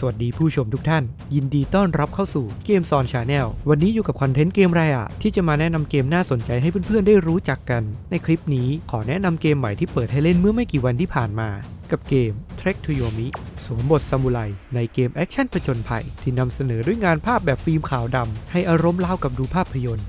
สวัสดีผู้ชมทุกท่าน ยินดีต้อนรับเข้าสู่เกมซอนชาแนลวันนี้อยู่กับคอนเทนต์เกมไรอะที่จะมาแนะนำเกมน่าสนใจให้เพื่อนๆได้รู้จักกัน ในคลิปนี้ขอแนะนำเกมใหม่ที่เปิดให้เล่นเมื่อไม่กี่วันที่ผ่านมา กับเกม Trek to Yomi สวมบทซามูไรในเกมแอคชั่นผจญภัยที่นำเสนอด้วยงานภาพแบบฟิล์มขาวดำให้อารมณ์รากับดูภาพยนตร์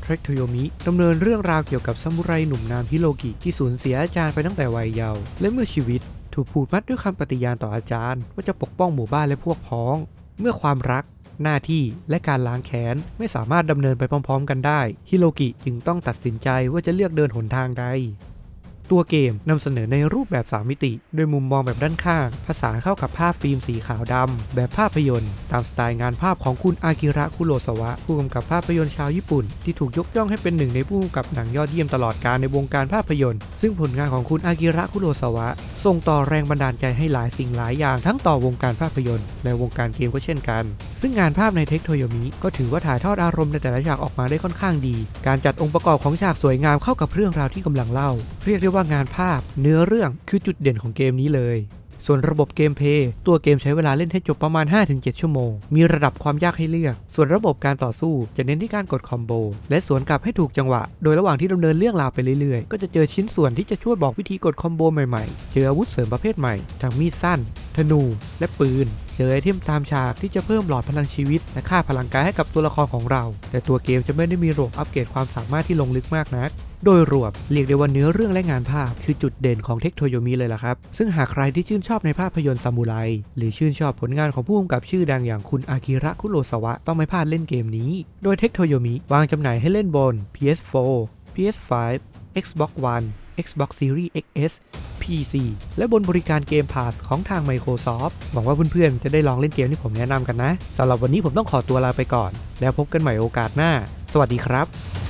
เทรคโทโยมิดำเนินเรื่องราวเกี่ยวกับซามูไรหนุ่มนามฮิโรกิที่สูญเสียอาจารย์ไปตั้งแต่วัยเยาว์และเมื่อชีวิต ถูกผูกมัดด้วยคำปฏิญาณต่ออาจารย์ ว่าจะปกป้องหมู่บ้านและพวกพ้อง เมื่อความรัก หน้าที่และการล้างแค้นไม่สามารถดำเนินไปพร้อม ๆ กันได้ ฮิโรกิจึงต้องตัดสินใจว่าจะเลือกเดินหนทางใดตัวเกมนำเสนอในรูปแบบ 3 มิติ โดยมุมมองแบบด้านข้าง ผสานเข้ากับภาพฟิล์มสีขาวดำ แบบภาพยนตร์ ตามสไตล์งานภาพของคุณอากิระคุโรสวะ ผู้กำกับภาพยนตร์ชาวญี่ปุ่น ที่ถูกยกย่องให้เป็นหนึ่งในผู้กำกับหนังยอดเยี่ยมตลอดกาลในวงการภาพยนตร์ ซึ่งผลงานของคุณอากิระคุโรสวะส่งต่อแรงบันดาลใจให้หลายสิ่งหลายอย่างทั้งต่อวงการภาพยนตร์ และวงการเกมก็เช่นกัน ซึ่งงานภาพในเทคโทโยมิก็ถือว่าถ่ายทอดอารมณ์ในแต่ละฉากออกมาได้ค่อนข้างดี การจัดองค์ประกอบของฉากสวยงามเข้ากับเรื่องราวที่กำลังเล่า เรียกได้ว่างานภาพ เนื้อเรื่องคือจุดเด่นของเกมนี้เลย ส่วนระบบเกมเพย์ตัวเกมใช้เวลาเล่นให้จบประมาณ 5-7 ชั่วโมง มีระดับความยากให้เลือก ส่วนระบบการต่อสู้จะเน้นที่การกดคอมโบและสวนกลับให้ถูกจังหวะ โดยระหว่างที่ดำเนินเรื่องราวไปเรื่อยๆ ก็จะเจอชิ้นส่วนที่จะช่วยบอกวิธีกดคอมโบใหม่ๆ เจออาวุธเสริมประเภทใหม่ทั้งมีดสั้น ธนู และปืน เจอไอเทมตามฉากที่จะเพิ่มหลอดพลังชีวิต และค่าพลังกายให้กับตัวละครของเรา แต่ตัวเกมจะไม่ได้มีระบบอัปเกรดความสามารถที่ลงลึกมากนักโดยรวมเรียกได้ว่าเนื้อเรื่องและงานภาพ คือจุดเด่นของเทคโทโยมิเลยล่ะครับ ซึ่งหากใครที่ชื่นชอบในภาพยนตร์ซามูไรหรือชื่นชอบผลงานของผู้กำกับชื่อดังอย่างคุณอากิระคุโรสวะต้องไม่พลาดเล่นเกมนี้ โดยเทคโทโยมิวางจำหน่ายให้เล่นบน PS4 PS5 Xbox One Xbox Series XS PC และบนบริการเกม Pass ของทาง Microsoft หวังว่าเพื่อนๆ จะได้ลองเล่นเกมที่ผมแนะนำกันนะสำหรับวันนี้ผมต้องขอตัวลาไปก่อน แล้วพบกันใหม่โอกาสหน้า สวัสดีครับ